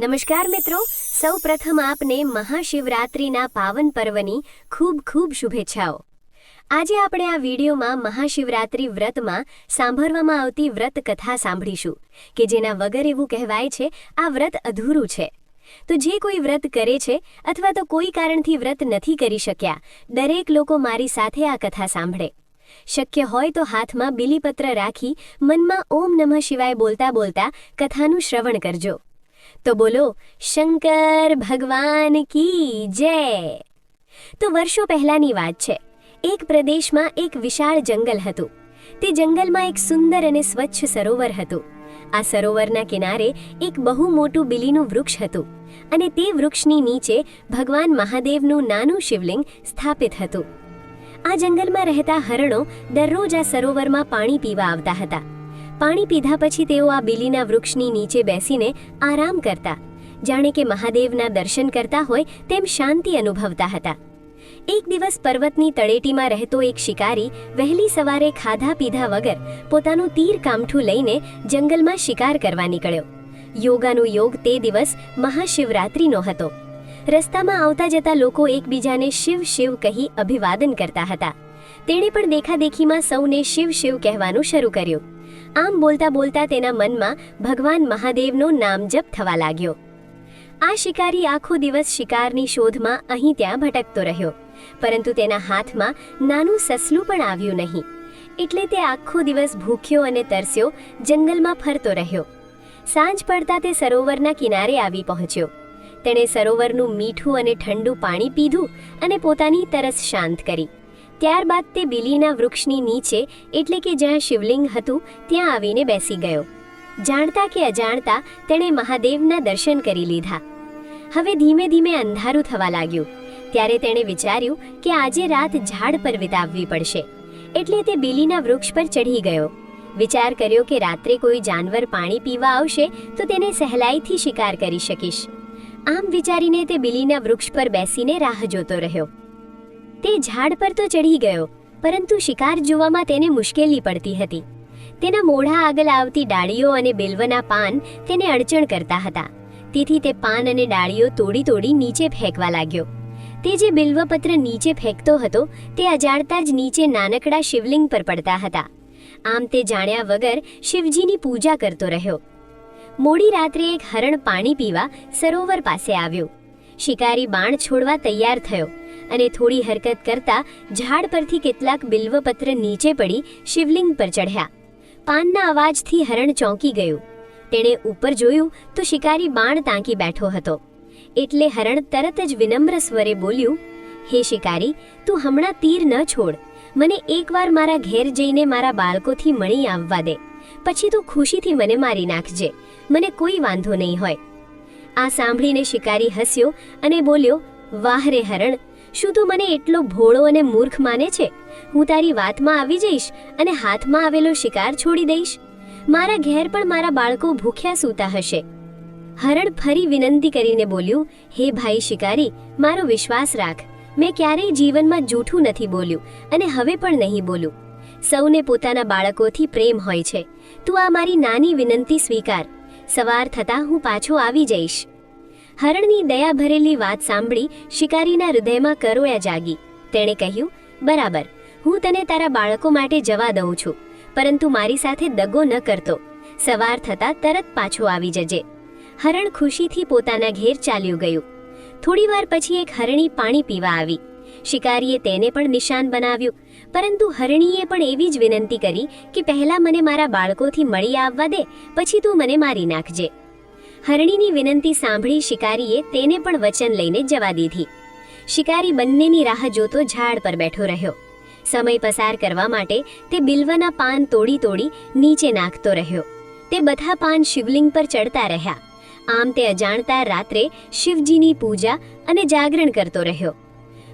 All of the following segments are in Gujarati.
નમસ્કાર મિત્રો સૌ પ્રથમ આપને મહાશિવરાત્રિના પાવન પર્વની ખૂબ ખૂબ શુભેચ્છાઓ. આજે આપણે આ વિડીયોમાં મહાશિવરાત્રિ વ્રતમાં સાંભળવામાં આવતી વ્રત કથા સાંભળીશું, કે જેના વગર એવું કહેવાય છે, આ વ્રત અધૂરું છે. તો જે કોઈ વ્રત કરે છે, અથવા તો કોઈ કારણથી વ્રત નથી કરી શક્યા, દરેક લોકો મારી સાથે આ કથા સાંભળે. શક્ય હોય તો હાથમાં બિલીપત્ર રાખી મનમાં ઓમ નમઃ શિવાય બોલતા બોલતા કથાનું શ્રવણ કરજો. તો બોલો, શંકર ભગવાન કી જય? તો વર્ષો પહેલાની વાત છે. એક પ્રદેશમાં એક વિશાળ જંગલ હતું. તે જંગલમાં એક સુંદર અને સ્વચ્છ સરોવર હતું. આ સરોવરના કિનારે એક બહુ મોટું બિલીનું વૃક્ષ હતું અને તે વૃક્ષની નીચે ભગવાન મહાદેવનું નાનું શિવલિંગ સ્થાપિત હતું. આ જંગલમાં રહેતા હરણો દરરોજ આ સરોવરમાં પાણી પીવા આવતા હતા. પાણી પીધા પછી તેઓ આ બિલીના વૃક્ષની નીચે બેસીને આરામ કરતા. જાણે કે મહાદેવના દર્શન કરતા હોય તેમ શાંતિ અનુભવતા હતા. એક દિવસ પર્વતની તળેટીમાં રહેતો એક શિકારી વહેલી સવારે ખાધા પીધા વગર પોતાનું તીર કામઠું લઈને જંગલમાં શિકાર કરવા નીકળ્યો. યોગાનું યોગ તે દિવસ મહાશિવરાત્રિનો હતો. રસ્તામાં આવતા જતા લોકો એકબીજાને શિવ શિવ કહી અભિવાદન કરતા હતા. તેણે પણ દેખાદેખીમાં સૌને શિવ શિવ કહેવાનું શરૂ કર્યું. આમ બોલતા બોલતા તેના મનમાં ભગવાન મહાદેવનો નામજપ થવા લાગ્યો. આ શિકારી આખો દિવસ શિકારની શોધમાં અહીં ત્યાં ભટકતો રહ્યો. પરંતુ તેના હાથમાં નાનું સસલું પણ આવ્યું નહીં. એટલે તે આખો દિવસ ભૂખ્યો અને તરસ્યો જંગલમાં ફરતો રહ્યો. સાંજ પડતા તે સરોવરના કિનારે આવી પહોંચ્યો. તેણે સરોવરનું મીઠું અને ઠંડુ પાણી પીધું અને પોતાની તરસ શાંત કરી. ત્યારબાદ તે બિલીના વૃક્ષની નીચે, એટલે કે જ્યાં શિવલિંગ હતું, ત્યાં આવીને બેસી ગયો. જાણતા કે અજાણતા તેણે મહાદેવના દર્શન કરી લીધા. હવે ધીમે ધીમે અંધારું થવા લાગ્યું. ત્યારે તેણે વિચાર્યું કે આજે રાત ઝાડ પર વિતાવવી પડશે. એટલે તે બિલીના વૃક્ષ પર ચઢી ગયો. વિચાર કર્યો કે રાત્રે કોઈ જાનવર પાણી પીવા આવશે, તો તેને સહેલાઈથી શિકાર કરી શકીશ. આમ વિચારીને તે બિલીના વૃક્ષ પર બેસીને રાહ જોતો રહ્યો. તે ઝાડ પર તો ચડી ગયો, પરંતુ શિકાર જોવામાં તેને મુશ્કેલી પડતી હતી. તેના મોઢા આગળ આવતી ડાળીઓ અને બિલ્વના પાન તેને અડચણ કરતા હતા. તેથી તે પાન અને ડાળીઓ તોડી તોડી નીચે ફેંકવા લાગ્યો. તે જે બિલ્વપત્ર નીચે ફેંકતો હતો, તે અજાણતા જ નીચે નાનકડા શિવલિંગ પર પડતા હતા. આમ તે જાણ્યા વગર શિવજીની પૂજા કરતો રહ્યો. મોડી રાત્રે એક હરણ પાણી પીવા સરોવર પાસે આવ્યો. શિકારી બાણ છોડવા તૈયાર થયો. અને થોડી હરકત કરતા ઝાડ પરથી કેટલાક બિલ્વપત્ર નીચે પડી શિવલિંગ પર ચઢ્યા. પાનના અવાજથી હરણ ચોંકી ગયું. તેણે ઉપર જોયું તો શિકારી બાણ તાંકી બેઠો હતો. એટલે હરણ તરત જ વિનમ્ર સ્વરે બોલ્યું, હે શિકારી, તું હમણાં તીર ન છોડ. મને એકવાર મારા ઘેર જઈને મારા બાળકોથી મળી આવવા દે. પછી તું ખુશીથી મને મારી નાખજે. મને કોઈ વાંધો નહીં હોય. આ સાંભળીને શિકારી હસ્યો અને બોલ્યો, વાહ રે હરણ શું તું મને એટલો ભોળો અને મૂર્ખ માને છે? હું તારી વાતમાં આવી જઈશ અને હાથમાં આવેલો શિકાર છોડી દઈશ. મારા ઘેર પણ મારા બાળકો ભૂખ્યા સૂતા હશે. હરણ ફરી વિનંતી કરીને બોલ્યું, હે ભાઈ શિકારી, મારો વિશ્વાસ રાખ. મેં ક્યારેય જીવનમાં જૂઠું નથી બોલ્યું અને હવે પણ નહીં બોલું. સૌને પોતાના બાળકોથી પ્રેમ હોય છે. તું આ મારી નાની વિનંતી સ્વીકાર. સવાર થતાં હું પાછો આવી જઈશ. હરણની દયા ભરેલી વાત સાંભળી શિકારીના હૃદયમાં કરોયા જાગી. તેણે કહ્યું, બરાબર. હું તને તારા બાળકો માટે જવા દઉં છું, પરંતુ મારી સાથે દગો ન કરતો. સવાર થતાં તરત પાછો આવી જજે. હરણ ખુશીથી પોતાના ઘેર ચાલ્યું ગયું. થોડીવાર પછી એક હરણી પાણી પીવા આવી. શિકારીએ તેને પણ નિશાન બનાવ્યું, પરંતુ હરણીએ પણ એવી જ વિનંતી કરી કે પહેલા મને મારા બાળકોથી મળી આવવા દે, પછી તું મને મારી નાખજે. હરણીની વિનંતી સાંભળી શિકારીએ તેને પણ વચન લઈને જવા દીધી. શિકારી બંનેની રાહ જોતો ઝાડ પર બેઠો રહ્યો. સમય પસાર કરવા માટે તે બિલ્વના પાન તોડી તોડી નીચે નાખતો રહ્યો. તે બધા પાન શિવલિંગ પર ચડતા રહ્યા. આમ તે અજાણતા રાત્રે શિવજીની પૂજા અને જાગરણ કરતો રહ્યો.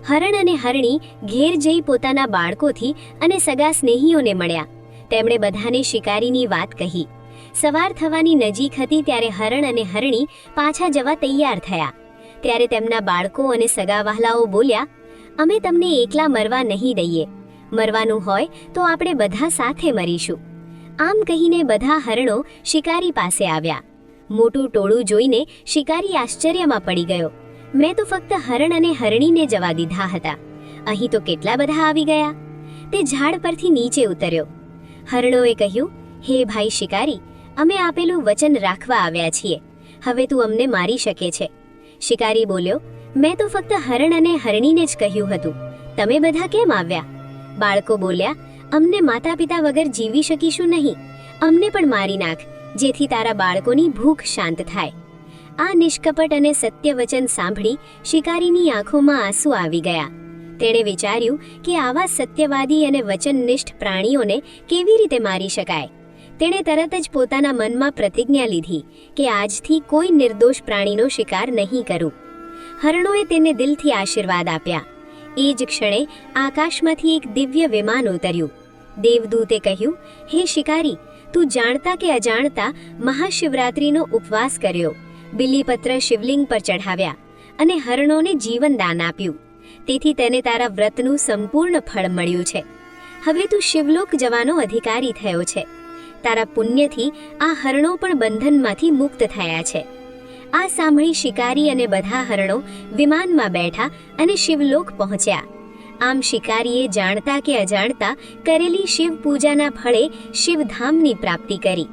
હરણ અને હરણી ઘેર જઈ પોતાના બાળકોથી અને સગા સ્નેહીઓને મળ્યા. તેમણે બધાને શિકારીની વાત કહી. સવાર થવાની નજીક હતી ત્યારે હરણ અને હરણી પાછા જવા તૈયાર થયા. ત્યારે તેમના બાળકો અને સગા વહાલાઓ બોલ્યા, અમે તમને એકલા મરવા નહીં દઈએ. મરવાનું હોય તો આપણે બધા સાથે મરીશું. આમ કહીને બધા હરણો શિકારી પાસે આવ્યા. મોટું ટોળું જોઈને શિકારી આશ્ચર્યમાં પડી ગયો. મેં તો ફક્ત હરણ અને હરણીને જવા દીધા હતા. અહીં તો કેટલા બધા આવી ગયા? તે ઝાડ પરથી નીચે ઉતર્યો. હરણોએ કહ્યું, હે ભાઈ શિકારી અમે આપેલું વચન રાખવા આવ્યા છીએ. હવે તું અમને મારી શકે છે. શિકારી બોલ્યો, મેં તો ફક્ત હરણ અને હરણીને જ કહ્યું હતું. તમે બધા કેમ આવ્યા? બાળકો બોલ્યા, અમને માતા પિતા વગર જીવી શકીશું નહીં. અમને પણ મારી નાખ, જેથી તારા બાળકોની ભૂખ શાંત થાય. આ નિષ્કપટ અને સત્ય વચન સાંભળી શિકારીની આંખોમાં આંસુ આવી ગયા. તેણે વિચાર્યું કે આવા સત્યવાદી અને વચનનિષ્ઠ પ્રાણીઓને કેવી રીતે મારી શકાય? તેણે તરત જ પોતાના મનમાં પ્રતિજ્ઞા લીધી કે આજથી કોઈ નિર્દોષ પ્રાણીનો શિકાર નહીં કરું. હરણોએ તેને દિલથી આશીર્વાદ આપ્યા. એ જ ક્ષણે આકાશમાંથી એક દિવ્ય વિમાન ઉતર્યું. દેવદૂતે કહ્યું, હે શિકારી, તું જાણતા કે અજાણતા મહાશિવરાત્રિનો ઉપવાસ કર્યો. બિલીપત્ર શિવલિંગ પર ચઢાવ્યા અને હરણોને જીવનદાન આપ્યું. તેથી તેને તારા વ્રતનું સંપૂર્ણ ફળ મળ્યું છે. હવે તું શિવલોક જવાનો અધિકારી થયો છે. તારા પુણ્યથી આ હરણો પણ બંધનમાંથી મુક્ત થયા છે. આ સાંભળી શિકારી અને બધા હરણો વિમાનમાં બેઠા અને શિવલોક પહોંચ્યા. આમ શિકારીએ જાણતા કે અજાણતા કરેલી શિવ પૂજાના ફળે શિવધામની પ્રાપ્તિ કરી.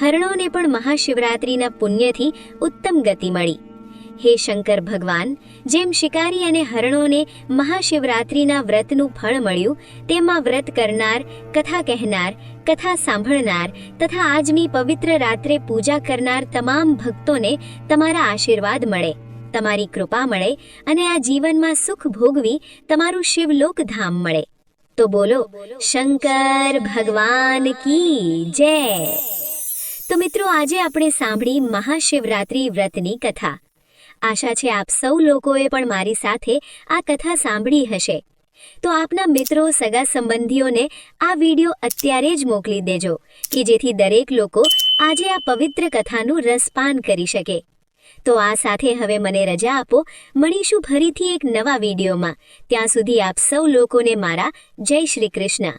હરણોને પણ મહાશિવરાત્રિના પુણ્યથી ઉત્તમ ગતિ મળી. હે શંકર ભગવાન, જેમ શિકારી અને હરણોને મહાશિવરાત્રિના વ્રતનું ફળ મળ્યું, તેમાં વ્રત કરનાર, કથા કહેનાર, કથા સાંભળનાર તથા આજની પવિત્ર રાત્રે પૂજા કરનાર તમામ ભક્તોને તમારા આશીર્વાદ મળે, તમારી કૃપા મળે અને આ જીવનમાં સુખ ભોગવી તમારું શિવલોક ધામ મળે. તો બોલો, શંકર ભગવાન કી જય? તો મિત્રો, આજે આપણે સાંભળી મહાશિવરાત્રિ વ્રતની કથા. આશા છે આપ સૌ લોકોએ પણ મારી સાથે આ કથા સાંભળી હશે. તો આપના મિત્રો સગા સંબંધીઓને આ વીડિયો અત્યારે જ મોકલી દેજો, કે જેથી દરેક લોકો આજે આ પવિત્ર કથાનું રસપાન કરી શકે. તો આ સાથે હવે મને રજા આપો, મળીશું ફરીથી એક નવા વિડીયોમાં. ત્યાં સુધી આપ સૌ લોકોને મારા જય શ્રી કૃષ્ણ.